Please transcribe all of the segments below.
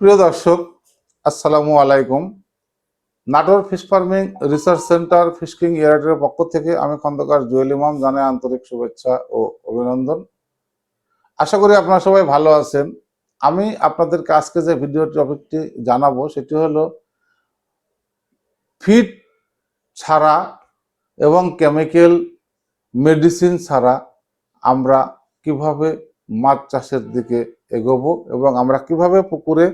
প্রিয় দর্শক, আসসালামু আলাইকুম। Natore fish farming research centre Fish King ইয়ার্ডের পক্ষ থেকে আমি খন্দকার জুয়েল ইমাম, জানাই আন্তরিক শুভেচ্ছা ও অভিনন্দন। আশা করি আপনারা সবাই ভালো আছেন। আমি আপনাদেরকে আজকে যে ভিডিও টপিকটি জানাব, সেটি হলো ফিড ছাড়া এবং কেমিক্যাল মেডিসিন ছাড়া আমরা কীভাবে মাছ চাষের দিকে এগোবো এবং আমরা কীভাবে পুকুরে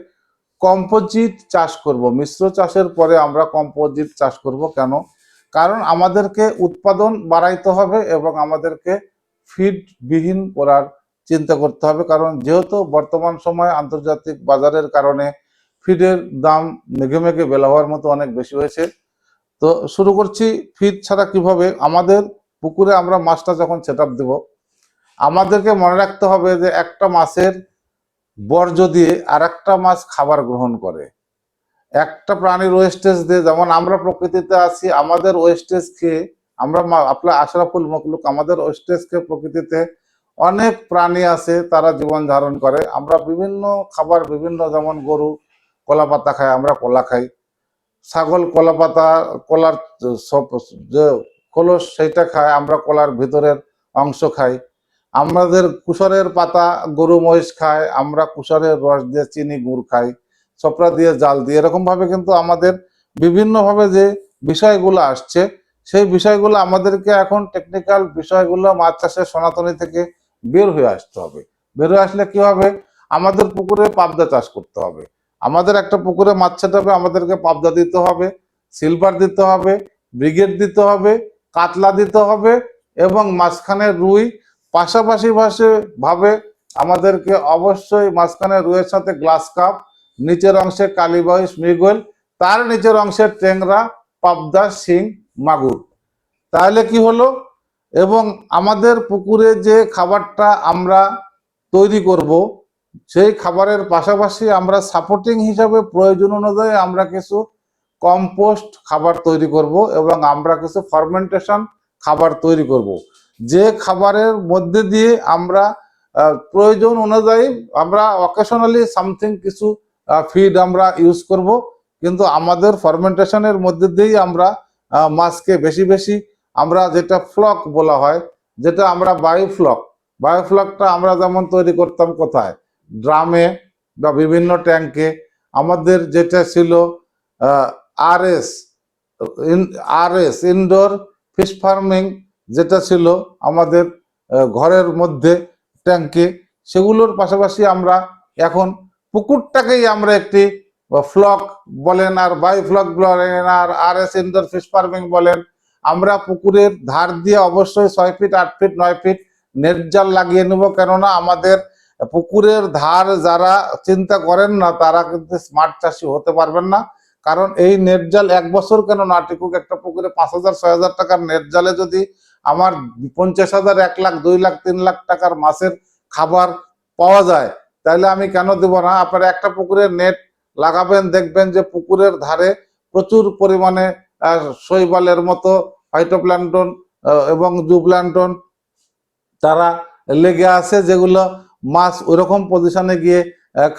কম্পোজিট চাষ করব। মিশ্র চাষের পরে আমরা কম্পোজিট চাষ করব কেন? কারণ আমাদেরকে উৎপাদন বাড়াইতে হবে এবং আমাদেরকে ফিড বিহীন করার চিন্তা করতে হবে। কারণ যেহেতু বর্তমান সময়ে আন্তর্জাতিক বাজারের কারণে ফিডের দাম মেঘে মেঘে বেলা হওয়ার মতো অনেক বেশি হয়েছে। তো শুরু করছি ফিড ছাড়া কীভাবে? আমাদের পুকুরে আমরা মাছটা যখন সেট আপ দেবো, আমাদেরকে মনে রাখতে হবে যে একটা মাছের বর্জ্য দিয়ে আর একটা মাছ খাবার গ্রহণ করে, একটা প্রাণীর ওয়েস্টেজ দিয়ে, যেমন আমরা প্রকৃতিতে আছি, আমাদের ওয়েস্টেজ খেয়ে আমরা আপনার আশরাফুল মকলুক আমাদের ওয়েস্টেজ খেয়ে প্রকৃতিতে অনেক প্রাণী আছে, তারা জীবন ধারণ করে। আমরা বিভিন্ন খাবার, বিভিন্ন যেমন গরু কলা পাতা খাই, আমরা কলা খাই। ছাগল কলা পাতা কলার সব যে খোলস সেইটা খায় আমরা কলার ভিতরের অংশ খাই। আমাদের কুসরের পাতা গরু, মহিষ খায়, আমরা কুসরের রস দিয়ে চিনি, গুড় খাই, চপড়া দিয়ে জাল দিয়ে এরকম ভাবে কিন্তু আমাদের বিভিন্ন ভাবে যে বিষয়গুলো আসছে, সেই বিষয়গুলো আমাদেরকে এখন টেকনিক্যাল বিষয়গুলো মাছ চাষের সনাতনী থেকে বের হয়ে আসতে হবে। বের হয়ে আসলে কি হবে? আমাদের পুকুরে পাবদা চাষ করতে হবে। আমাদের একটা পুকুরে মাছ ছেটাবে, আমাদেরকে পাবদা দিতে হবে সিলভার দিতে হবে ব্রিগেড দিতে হবে, কাতলা দিতে হবে এবং মাঝখানে রুই পাশাপাশি ভাষে ভাবে আমাদেরকে অবশ্যই মাঝখানে রুইয়ের সাথে গ্লাস কাপ, নিচের অংশে কালীবাউস মৃগল, তার নিচের অংশে টেংরা পাবদা, শিং, মাগুর। তাহলে কি হলো? এবং আমাদের পুকুরে যে খাবারটা আমরা তৈরি করব, সেই খাবারের পাশাপাশি আমরা সাপোর্টিং হিসাবে প্রয়োজন অনুযায়ী আমরা কিছু কম্পোস্ট খাবার তৈরি করব এবং আমরা কিছু ফার্মেন্টেশন খাবার তৈরি করব। যে খাবারের মধ্যে দিয়ে আমরা প্রয়োজন অনুযায়ী আমরা অকেশনালি সামথিং কিছু ফিড আমরা ইউজ করব। কিন্তু আমাদের ফার্মেন্টেশনের মধ্যে দিয়েই আমরা মাছকে বেশি বেশি আমরা যেটা ফ্লক বলা হয়, যেটা আমরা বায়োফ্লক বায়োফ্লকটা আমরা যেমন তৈরি করতাম কোথায়? ড্রামে বা বিভিন্ন ট্যাঙ্কে আমাদের যেটা ছিল R S R S indoor fish farming যেটা ছিল আমাদের ঘরের মধ্যে ট্যাঙ্কে, সেগুলোর পাশাপাশি আমরা এখন পুকুরটাকেই আমরা একটি ফ্লক বলেন আর বাই ফ্লক বলেন আর R S indoor fish farming বলেন, আমরা পুকুরের ধার দিয়ে অবশ্যই ছয় ফিট, আট ফিট, নয় ফিট নেট জাল লাগিয়ে নেব। কেননা আমাদের পুকুরের ধার যারা চিন্তা করেন না, তারা কিন্তু স্মার্ট চাষি হতে পারবেন না। কারণ এই নেট জাল এক বছর কেন না টিকুক? একটা পুকুরে পাঁচ হাজার, ছয় হাজার টাকার নেট জালে যদি আমার পঞ্চাশ হাজার, এক লাখ, দুই লাখ, তিন লাখ টাকার মাছের খাবার পাওয়া যায় তাহলে আমি কেন দেব না? আপনারা একটা পুকুরের নেট লাগাবেন, দেখবেন যে পুকুরের ধারে প্রচুর পরিমাণে শৈবালের মতো ফাইটোপ্ল্যান্টন এবং জুপ্ল্যান্টন তারা লেগে আছে, যেগুলো মাছ ওইরকম পজিশনে গিয়ে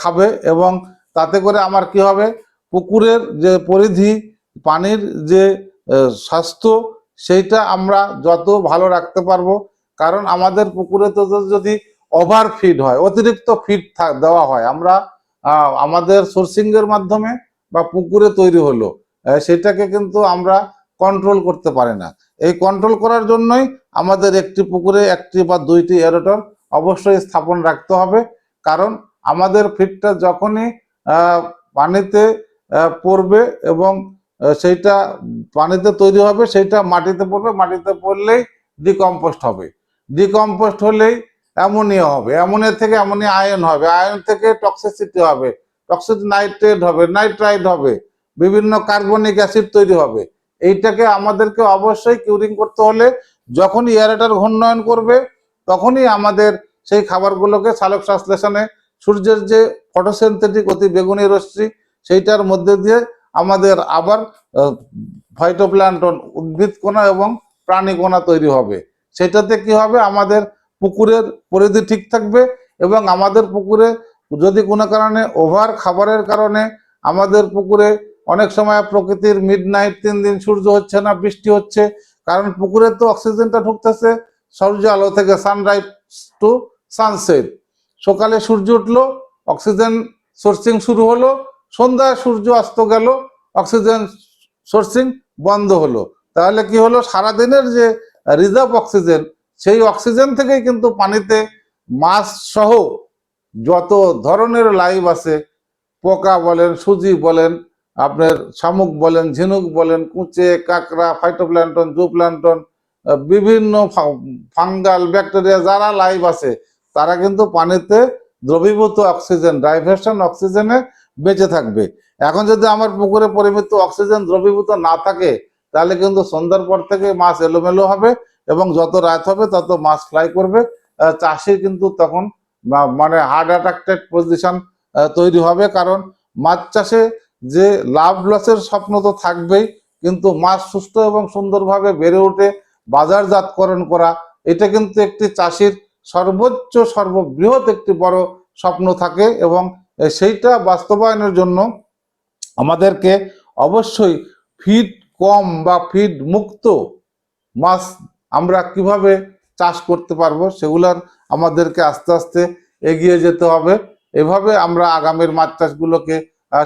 খাবে এবং তাতে করে আমার কি হবে? পুকুরের যে পরিধি, পানির যে স্বাস্থ্য সেইটা আমরা যত ভালো রাখতে পারব। কারণ আমাদের পুকুরে তো যদি ওভার ফিড হয়, অতিরিক্ত ফিড দেওয়া হয়, আমরা আমাদের সোর্সিং এর মাধ্যমে বা পুকুরে তৈরি হলো সেটাকে কিন্তু আমরা কন্ট্রোল করতে পারি না। এই কন্ট্রোল করার জন্যই আমাদের একটি পুকুরে একটি বা দুইটি এরোটর অবশ্যই স্থাপন রাখতে হবে। কারণ আমাদের ফিডটা যখনই পানিতে পড়বে এবং সেইটা পানিতে তৈরি হবে, সেইটা মাটিতে পড়বে, মাটিতে পড়লেই ডিকম্পোস্ট হবে। ডিকম্পোস্ট হলেই অ্যামোনিয়া হবে, অ্যামোনিয়া থেকে অ্যামোনিয়া আয়ন হবে, আয়ন থেকে টক্সিসিটি হবে টক্সিক নাইট্রেট হবে নাইট্রাইড হবে, বিভিন্ন কার্বনিক অ্যাসিড তৈরি হবে। এইটাকে আমাদেরকে অবশ্যই কিউরিং করতে হলে যখনই ইয়ারেটার ঘূর্ণয়ন করবে, তখনই আমাদের সেই খাবারগুলোকে সালোক সংশ্লেষণে সূর্যের যে ফটোসিনথেটিক অতি বেগুনি রশ্মি, সেইটার মধ্যে দিয়ে আমাদের আবার ফাইটোপ্ল্যান্টন উদ্ভিদ কোনা এবং প্রাণী কোনা তৈরি হবে। সেটাতে কি হবে? আমাদের পুকুরের পরিধি ঠিক থাকবে এবং আমাদের পুকুরে যদি কোনো কারণে ওভার খাবারের কারণে আমাদের পুকুরে অনেক সময় প্রকৃতির মিড নাইট তিন দিন সূর্য হচ্ছে না, বৃষ্টি হচ্ছে, কারণ পুকুরে তো অক্সিজেনটা ঢুকতেছে, সূর্য আলো থেকে সানরাইজ টু সানসেট সকালে সূর্য উঠল, অক্সিজেন সোর্সিং শুরু হলো সন্ধ্যায় সূর্য অস্ত গেল অক্সিজেন সোর্সিং বন্ধ হলো। তাহলে কি হলো? সারাদিনের যে রিজার্ভ অক্সিজেন সেই অক্সিজেন থেকেই কিন্তু পানিতে মাছ সহ যত ধরনের লাইভ আছে, পোকা বলেন, সুজি বলেন, আপনার শামুক বলেন, ঝিনুক বলেন, কুচে, কাঁকড়া ফাইটোপ্ল্যান্টন জুপ্ল্যান্টন বিভিন্ন ফাঙ্গাল, ব্যাকটেরিয়া যারা লাইভ আছে, তারা কিন্তু পানিতে দ্রবীভূত অক্সিজেন ডাইভার্সন অক্সিজেনে বেঁচে থাকবে। এখন যদি আমার পুকুরে পরিমিত অক্সিজেন দ্রবীভূত না থাকে, তাহলে কিন্তু সন্ধ্যার পর থেকে মাছ এলোমেলো হবে এবং যত রাত হবে তত মাছ ফ্লাই করবে। চাষির কিন্তু তখন মানে হার্ট অ্যাটাক্টেড পজিশন তৈরি হবে। কারণ মাছ চাষে যে লাভ লসের স্বপ্ন তো থাকবেই, কিন্তু মাছ সুস্থ এবং সুন্দরভাবে বেড়ে উঠে বাজারজাতকরণ করা, এটা কিন্তু একটি চাষির সর্বোচ্চ, সর্ববৃহৎ একটি বড় স্বপ্ন থাকে এবং সেইটা বাস্তবায়নের জন্য আমাদেরকে অবশ্যই ফিড কম বা ফিড মুক্ত মাছ আমরা কীভাবে চাষ করতে পারব সেগুলার আমাদেরকে আস্তে আস্তে এগিয়ে যেতে হবে। এভাবে আমরা আগামীর মাছ চাষগুলোকে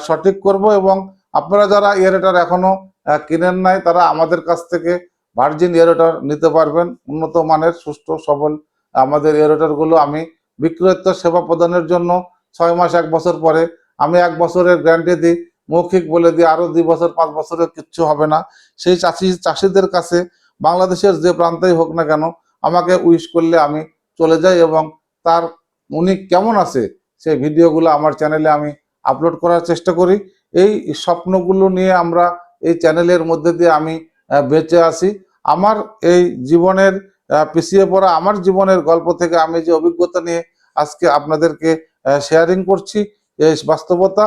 সঠিক করব এবং আপনারা যারা এয়ারেটার এখনও আহ, কিনেন নাই তারা আমাদের কাছ থেকে ভার্জিন এয়ারেটার নিতে পারবেন। উন্নত মানের সুস্থ সবল আমাদের এয়ারেটারগুলো আমি বিক্রয়ত্ব সেবা প্রদানের জন্য ছয় মাস, এক বছর পরে। আমি এক বছরের গ্যারান্টি দিই, মৌখিক বলে দিই, আরও দুই বছর, পাঁচ বছরের কিচ্ছু হবে না। সেই চাষি, চাষিদের কাছে, বাংলাদেশের যে প্রান্তেই হোক না কেন, আমাকে উইশ করলে আমি চলে যাই এবং তার উনি কেমন আছে, সেই ভিডিওগুলো আমার চ্যানেলে আমি আপলোড করার চেষ্টা করি। এই স্বপ্নগুলো নিয়ে আমরা এই চ্যানেলের মধ্যে দিয়ে আমি বেঁচে আসি আমার এই জীবনের পিছিয়ে পড়া আমার জীবনের গল্প থেকে আমি যে অভিজ্ঞতা নিয়ে আজকে আপনাদেরকে শেয়ারিং করছি, এই বাস্তবতা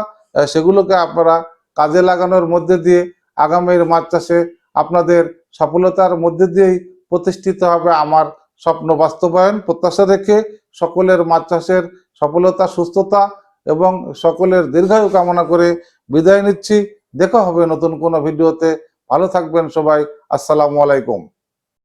সেগুলোকে আপনারা কাজে লাগানোর মধ্যে দিয়ে আগামীর মাছ চাষে আপনাদের সফলতার মধ্যে দিয়েই প্রতিষ্ঠিত হবে আমার স্বপ্ন বাস্তবায়ন। প্রত্যাশা রেখে সকলের মাছ চাষের সফলতা, সুস্থতা এবং সকলের দীর্ঘায়ু কামনা করে বিদায় নিচ্ছি। দেখা হবে নতুন কোনো ভিডিওতে। ভালো থাকবেন সবাই। আসসালামু আলাইকুম।